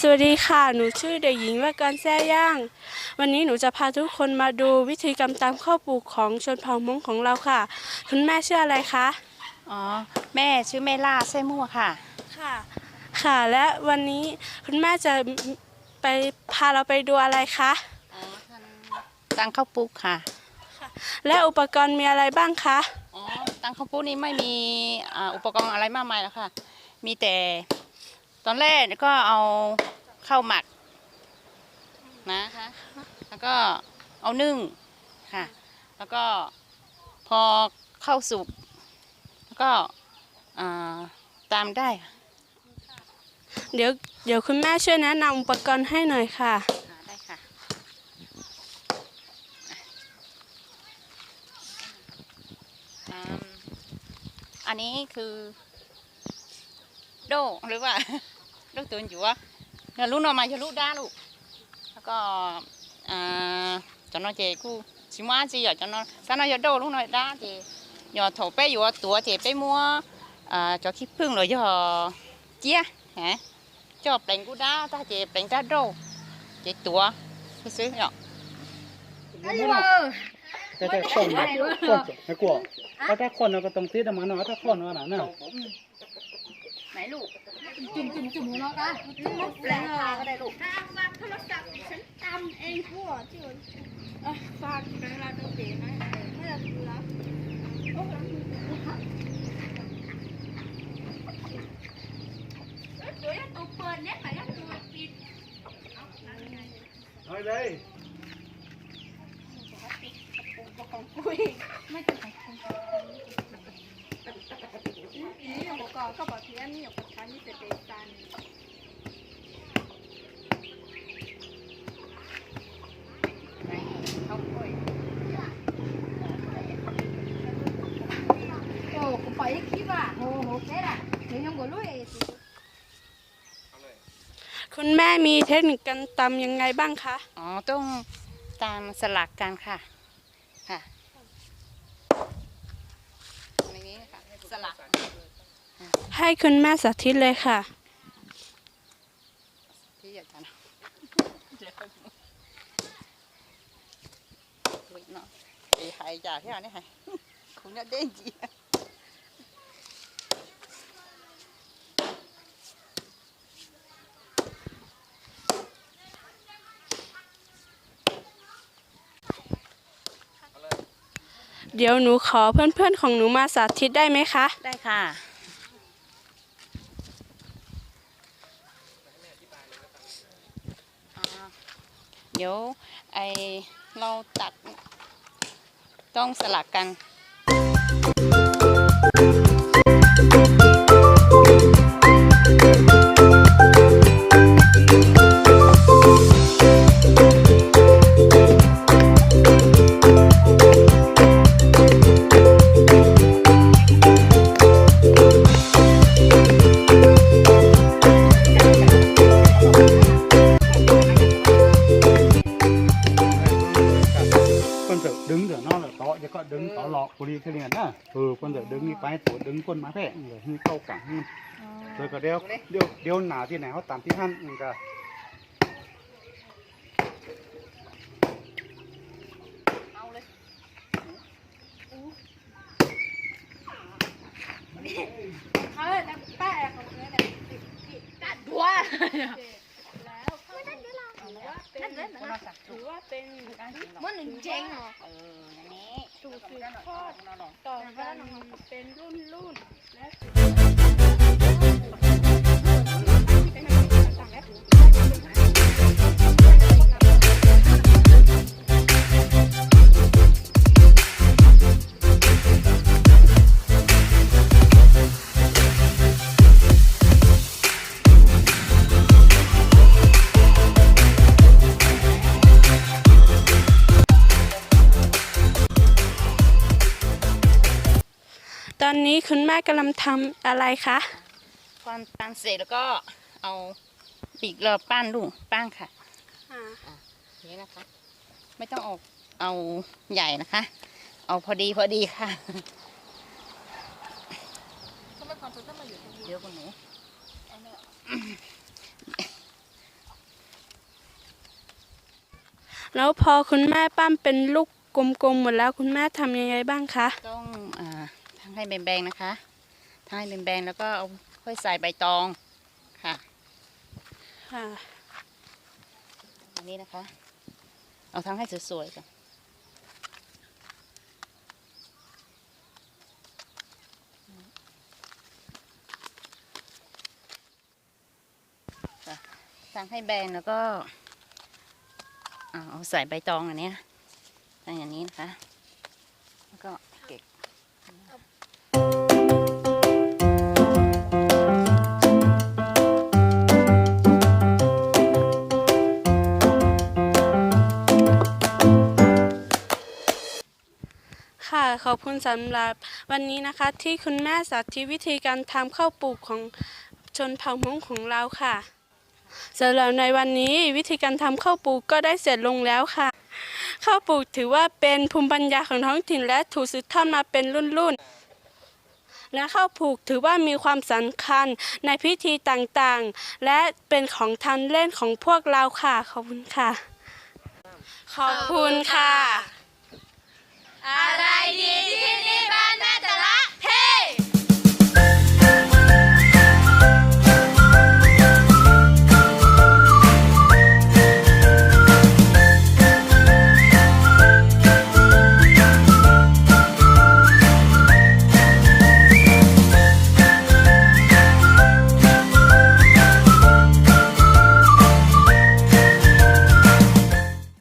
สวัสดีค่ะ หนูชื่อเด็กหญิงวกรแซ่ย่าง วันนี้หนูจะพาทุกคนมาดูวิธีกรรมตามข้าวปลูกของชนเผ่ามงของเราค่ะ คุณแม่ชื่ออะไรคะ อ๋อ แม่ชื่อแม่ล่าไส้มั่วค่ะ ค่ะ ค่ะ และวันนี้คุณแม่จะไปพาเราไปดูอะไรคะตังข้าวปุ๊กค่ะ และอุปกรณ์มีอะไรบ้างคะ อ๋อ ตังข้าวปุ๊กนี่ไม่มีอ่าอุปกรณ์อะไรมากมายแล้วค่ะ มีแต่ตอนแรกก็เอา ข้าวหมักนะคะแล้วก็เอานึ่งค่ะ แล้วก็พอเข้าวสุกแล้วก็อ่าตามได้ค่ะเดี๋ยวเดี๋ยวคุณแม่ช่วยแนะนำอุปกรณ์ให้หน่อยค่ะอ่าได้ค่ะอืมอันนี้คือ โดหรือว่า โดตัวอยู่วะ เนี่ยลูกนอนมาจะลูกด้าลูกแล้วก็อ่าจะนอนเจกูชิมาจีอะจะนอนซานาจะโดลูกนอนด้าเจหยอดโถไปอยู่ว่าตัวเจไปมัวอ่าจะคิดพึ่งเลยหยอเจี๊ยฮะจอบแปลงกูด้าตาเจแปลงด้าโดเจตัวซื้อหยอแต่แต่คนนะคนจะไม่กลัวเอาถ้าคนเราก็ต้องซีดมันเนาะถ้าคนว่าน่ะเนาะ ไหนลูก จุ่มจุ่มจุ่มของเรากันแปลงค่ะก็ได้ลูกฝากโทรศัพท์ฉันจำเองทั่วที่ฝากเวลาต้องเปลี่ยนะไม่ได้ดูแล้วตัวยังตัวเปิดเนี่ยแต่ยังตัวปิดเอาเลยไม่ต้องของคุณ นี่อุปกรณ์ก็บอกที่อันนี้อุปกรณ์นี่จะเป็นการเขาป่วยโอ้กูไปคิดว่าโหโหแค่ละเดี๋ยวยังบ่รู้เองคุณแม่มีเทคนิคการตำยังไงบ้างคะ อ๋อ ต้องตามสลักกันค่ะอันนี้ค่ะสลัก ให้คุณแม่สาธิตเลยค่ะที่อยากจะนะเดี๋ยวอุ๊ยเนาะไอ้หายจากที่ไหนเนี่ยหายคงจะเด้งจีเดี๋ยวหนูขอเพื่อนๆของหนูมาสาธิตได้ไหมคะ ได้ค่ะ เดี๋ยวไอเราตัดต้องสลักกัน ต่อจะก็ดึงต่อหลอกบุรีแค่นี้นะเออคนจะดึงนี่ไปตัวดึงคนมาแพะเลยให้เข้ากันเลยก็เดี๋ยวเดี๋ยวเดี๋ยวหนาที่ไหนเขาตามที่ท่านมันก็เอาเลยเออแต่แป้ของเธอเนี่ยตัดดัวแล้วเขานั่นด้วยล่ะนั่นด้วยนะถือว่า เป็นมันหนึ่งเจ๊งเหรอเอออันนี้สูตรสืบทอดต่อกันเป็นรุ่นรุ่นๆและตอ อนนี้คุณแม่กำลังทำอะไรคะความตามเสร็จแล้วก็เอาปีกเราปั้นลูกปั้นค่ะอ่าอย่านี้นะคะ ไม่ต้องออกเอาใหญ่นะคะ เอาพอดีพอดีค่ะทำไมความสนต้องมาอยู่ตรงนี้เดี๋ยวคุณหนูแล้วพอคุณแม่ปั้นเป็นลูกกลมๆหมดแล้วคุณแม่ทำยังไงบ้างคะก็ ให้แบนๆนะคะทั้งให้แบนๆแล้วก็เอาค่อยใส่ใบตองค่ะค่ะอันนี้นะคะ เอาทั้งให้สวยๆก่อนค่ะทั้งให้แบนแล้วก็เอาเอาใส่ใบตองอันเนี้ยใส่อย่างนี้นะคะ คุณสำหรับวันนี้นะคะที่คุณแม่สาธิตวิธีการทำข้าวปลูกของชนเผ่ามงของเราค่ะสำหรับในวันนี้วิธีการทำข้าวปลูกก็ได้เสร็จลงแล้วค่ะข้าวปลูกถือว่าเป็นภูมิปัญญาของท้องถิ่นและถูกสืบทอดมาเป็นรุ่นๆ และข้าวปลูกถือว่ามีความสำคัญในพิธีต่างๆ และเป็นของทานเล่นของพวกเราค่ะ ขอบคุณค่ะ ขอบคุณค่ะ